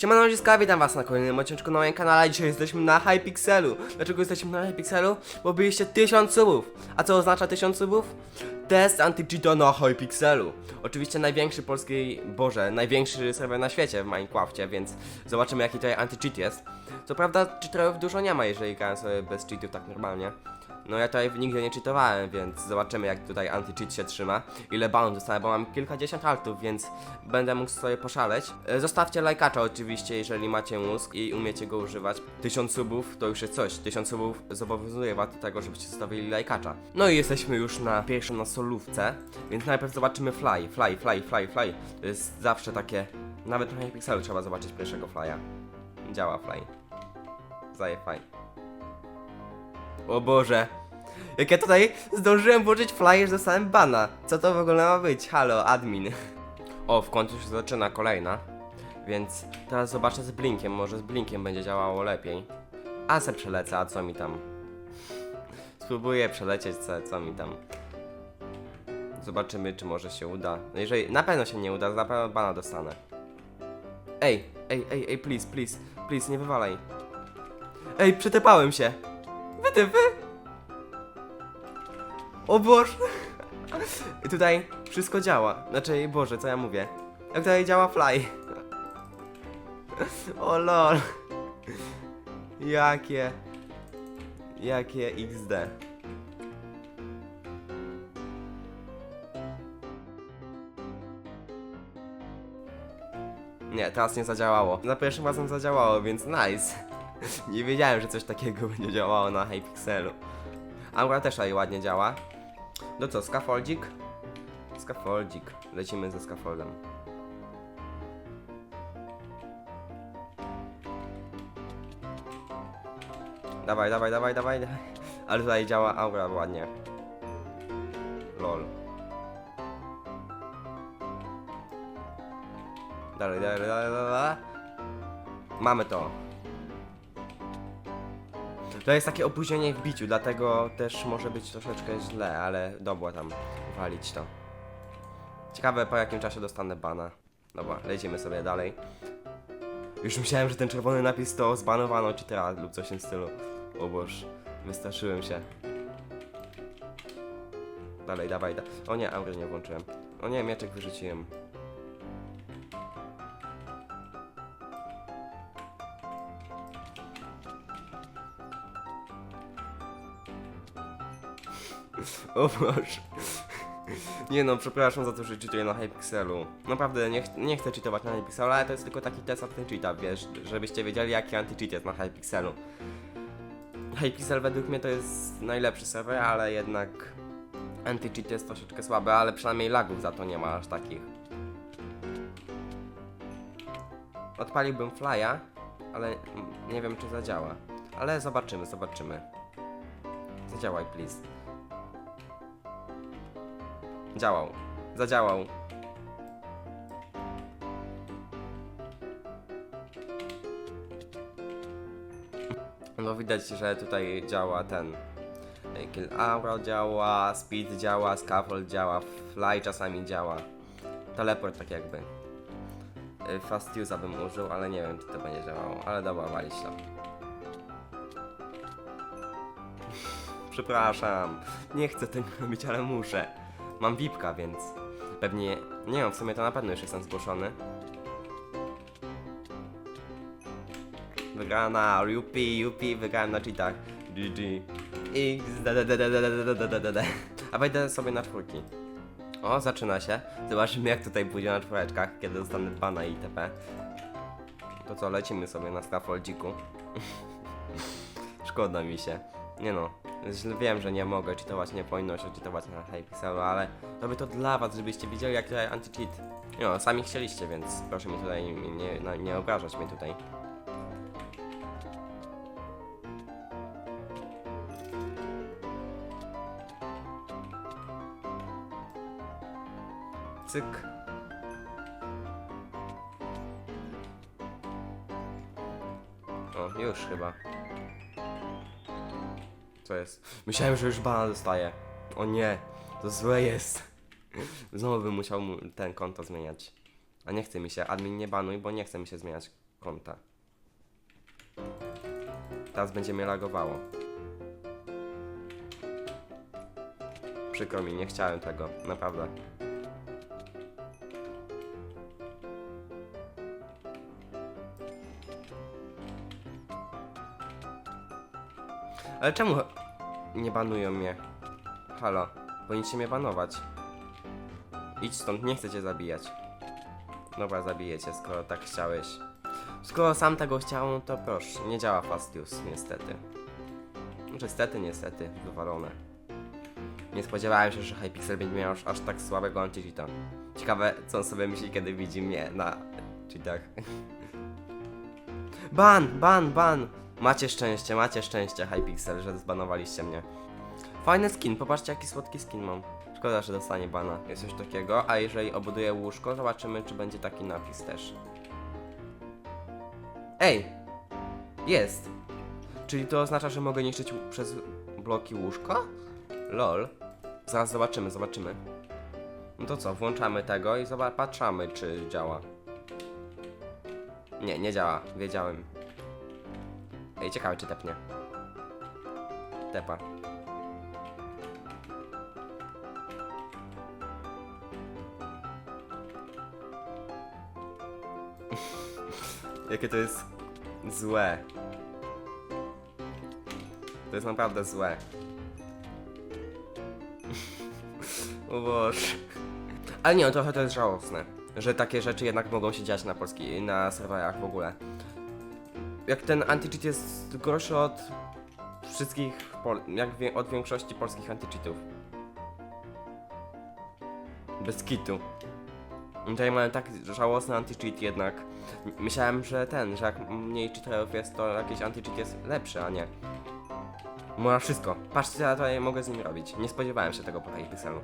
Siemano ludziska, witam was na kolejnym odcinku na moim kanale. Dzisiaj jesteśmy na Hypixelu. Dlaczego jesteśmy na Hypixelu? Bo byliście 1000 subów. A co oznacza 1000 subów? Test anti-cheata na Hypixelu. Oczywiście największy polski, boże, największy serwer na świecie w Minecrafcie, więc zobaczymy jaki tutaj anti-cheat jest. Co prawda cheaterów dużo nie ma, jeżeli grałem sobie bez cheatów tak normalnie. No ja tutaj nigdy nie cheatowałem, więc zobaczymy jak tutaj anti-cheat się trzyma. Ile banów dostałem, bo mam kilkadziesiąt altów, więc będę mógł sobie poszaleć. E, Zostawcie lajkacza oczywiście, jeżeli macie mózg i umiecie go używać. Tysiąc subów to już jest coś. Tysiąc subów zobowiązuje was do tego, żebyście zostawili lajkacza. No i jesteśmy już na pierwszym na solówce, więc najpierw zobaczymy fly, fly, fly, fly, fly. To jest zawsze takie, nawet na Pixelu trzeba zobaczyć pierwszego flya. Działa fly. Zaje fly. O Boże. Jak ja tutaj zdążyłem włożyć flyer, dostałem bana. Co to w ogóle ma być? Halo, admin. O, w końcu się zaczyna kolejna. Więc teraz zobaczę z blinkiem, może z blinkiem będzie działało lepiej. A se przelecę, a co mi tam? Spróbuję przelecieć, co, co mi tam. Zobaczymy, czy może się uda. No jeżeli na pewno się nie uda, na pewno bana dostanę. Ej, ej, ej, ej, please, please, please, nie wywalaj. Ej, przetepałem się. Wytypy? O Boże! I tutaj wszystko działa. Znaczy, Boże, co ja mówię? Jak tutaj działa fly. O lol. Jakie... Jakie XD. Nie, teraz nie zadziałało. Za pierwszym razem zadziałało, więc nice. Nie wiedziałem, że coś takiego będzie działało na Hypixelu. Aura też tutaj ładnie działa. No co, scaffoldzik? Scaffoldzik. Lecimy ze scaffoldem. Dawaj, dawaj, dawaj, dawaj. dawaj. Ale tutaj działa aura ładnie. Lol. Dalej, dalej, dalej, dalej. Mamy to. To jest takie opóźnienie w biciu, dlatego też może być troszeczkę źle, ale dobra tam walić to. Ciekawe po jakim czasie dostanę bana. Dobra, lecimy sobie dalej. Już myślałem, że ten czerwony napis to zbanowano czy teraz lub coś w tym stylu. O Boż, wystraszyłem się. Dalej, dawaj, da. O nie, aury nie włączyłem. O nie, mieczek wyrzuciłem. O Boże. Nie no, przepraszam za to, że cheatuję na Hypixelu. Naprawdę nie, ch nie chcę cheatować na Hypixelu, ale to jest tylko taki test anti-cheata, wiesz, żebyście wiedzieli jaki anti-cheat jest na Hypixelu. Hypixel według mnie to jest najlepszy serwer, ale jednak anti-cheat jest troszeczkę słaby, ale przynajmniej lagów za to nie ma aż takich. Odpaliłbym flya, ale nie wiem czy zadziała. Ale zobaczymy, zobaczymy. Zadziałaj, please. Działał. Zadziałał. No widać, że tutaj działa ten e, Kill Aura działa, Speed działa, Scaffold działa, Fly czasami działa. Teleport tak jakby. E, Fast Use'a bym użył, ale nie wiem czy to będzie działało. Ale dobra, walić to. Przepraszam, nie chcę tego robić, ale muszę. Mam VIPka, więc pewnie... Nie wiem, w sumie to na pewno już jestem zgłoszony. Wygrana, yupi, yupi, wygrałem na cheatach. GG. X, A wejdę sobie na czwórki. O, zaczyna się. Zobaczymy jak tutaj pójdzie na czwóreczkach, kiedy dostanę bana itp. To co, lecimy sobie na scaffoldziku. Szkoda mi się. Nie no, wiem, że nie mogę cheatować, nie powinno się cheatować na Hypixelu, ale robię to dla was, żebyście wiedzieli jak tutaj anti-cheat. No, sami chcieliście, więc proszę mi tutaj nie, no, nie obrażać mnie tutaj. Cyk. O, już chyba. Co jest? Myślałem, że już bana dostaję. O nie, to złe jest. Znowu bym musiał mu ten konto zmieniać. A nie chce mi się, admin nie banuj, bo nie chce mi się zmieniać konta. Teraz będzie mnie lagowało. Przykro mi, nie chciałem tego, naprawdę. Ale czemu nie banują mnie? Halo, powinniście mnie banować. Idź stąd, nie chcę cię zabijać. Dobra, zabiję cię, skoro tak chciałeś. Skoro sam tego chciał, no to proszę, nie działa Fastius, niestety. Niestety, niestety, wywalone. Nie spodziewałem się, że Hypixel będzie miał aż, aż tak słabego anti-cheata. Ciekawe, co on sobie myśli, kiedy widzi mnie na cheatach. Ban, ban, ban! Macie szczęście, macie szczęście, Hypixel, że zbanowaliście mnie. Fajny skin, popatrzcie jaki słodki skin mam. Szkoda, że dostanie bana. Jest coś takiego, a jeżeli obuduję łóżko, zobaczymy, czy będzie taki napis też. Ej! Jest! Czyli to oznacza, że mogę niszczyć przez bloki łóżko? Lol. Zaraz zobaczymy, zobaczymy. No to co, włączamy tego i zobaczymy, czy działa. Nie, nie działa, wiedziałem. Ej, ciekawe, czy tepnie. Tepa. Jakie to jest złe. To jest naprawdę złe. o Boże. Ale nie, no trochę to jest żałosne, że takie rzeczy jednak mogą się dziać na polski, na serwerach w ogóle. Jak ten anti-cheat jest gorszy od wszystkich, jak wie, od większości polskich anti-cheatów. Bez kitu. Tutaj mamy tak żałosny anti-cheat jednak. Myślałem, że ten, że jak mniej cheaterów jest, to jakiś anti-cheat jest lepszy, a nie. Można wszystko. Patrzcie, co ja tutaj mogę z nim robić. Nie spodziewałem się tego po Hypixelu.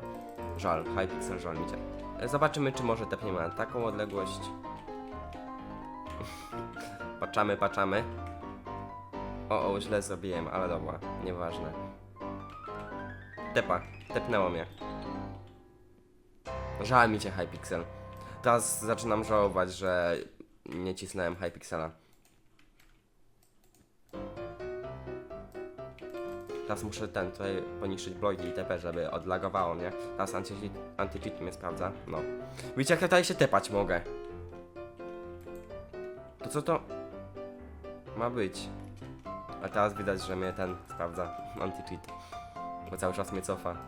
Żal, Hypixel, żal mi cię. Zobaczymy, czy może tepniemy na taką odległość. Patrzamy, patrzamy. O, o, źle zrobiłem, ale dobra, nieważne. Tepa, tepnęło mnie. Żal mi cię, Hypixel. Teraz zaczynam żałować, że nie cisnąłem Hypixela. Teraz muszę ten tutaj poniszczyć bloki itp, żeby odlagowało mnie. Teraz anti-cheat anti mnie sprawdza. No. Widzicie, jak ja tutaj się tepać mogę. To co to ma być? A teraz widać, że mnie ten sprawdza anti-cheat. Bo cały czas mnie cofa.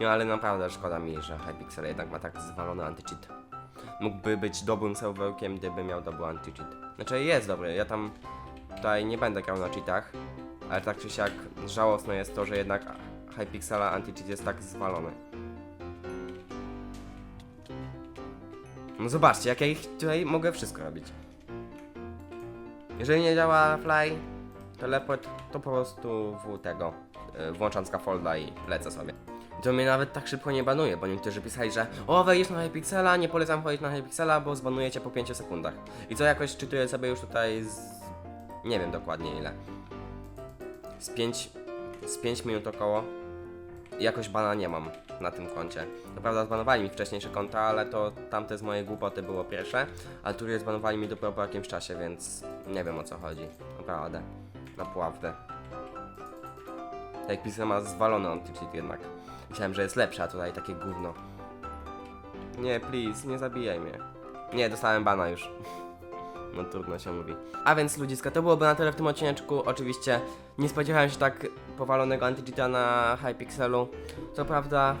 No ale naprawdę szkoda mi, że Hypixel jednak ma tak zwalony anti-cheat. Mógłby być dobrym serwerkiem, gdyby miał dobry anti-cheat. Znaczy jest dobry, ja tam tutaj nie będę grał na cheatach, ale tak czy siak żałosne jest to, że jednak Hypixela anti-cheat jest tak zwalony. No zobaczcie, jak ja ich tutaj mogę wszystko robić. Jeżeli nie działa fly, teleport, to po prostu w tego, y, włączam scaffolda i lecę sobie. I to mnie nawet tak szybko nie banuje, bo niektórzy pisali, że o wejdziesz na Hypixela, nie polecam wchodzić na Hypixela, bo zbanujecie po 5 sekundach. I co jakoś czytuję sobie już tutaj z... nie wiem dokładnie ile. Z 5 z 5 minut około. I jakoś bana nie mam na tym koncie. To prawda zbanowali mi wcześniejsze konta, ale to tamte z mojej głupoty było pierwsze, a je zbanowali mi dopiero po jakimś czasie, więc nie wiem o co chodzi. Naprawdę. Naprawdę. Jak pisem ma zwalony anti-cheat jednak. Myślałem, że jest lepszy, a tutaj takie gówno. Nie, please, nie zabijaj mnie. Nie, dostałem bana już. No trudno się mówi. A więc ludziska, to byłoby na tyle w tym odcineczku. Oczywiście nie spodziewałem się tak powalonego anti-cheata na Hypixelu. Co prawda,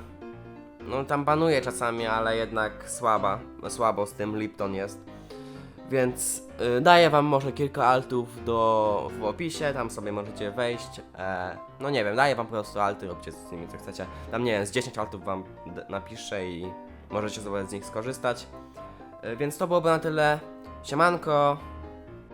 no tam banuje czasami, ale jednak słaba. Słabo z tym Lipton jest. Więc y, daję wam może kilka altów do, w opisie, tam sobie możecie wejść. E, no nie wiem, daję wam po prostu alty, róbcie z nimi co chcecie. Tam nie wiem, z 10 altów wam napiszę i możecie z nich skorzystać. E, więc to byłoby na tyle. Siemanko,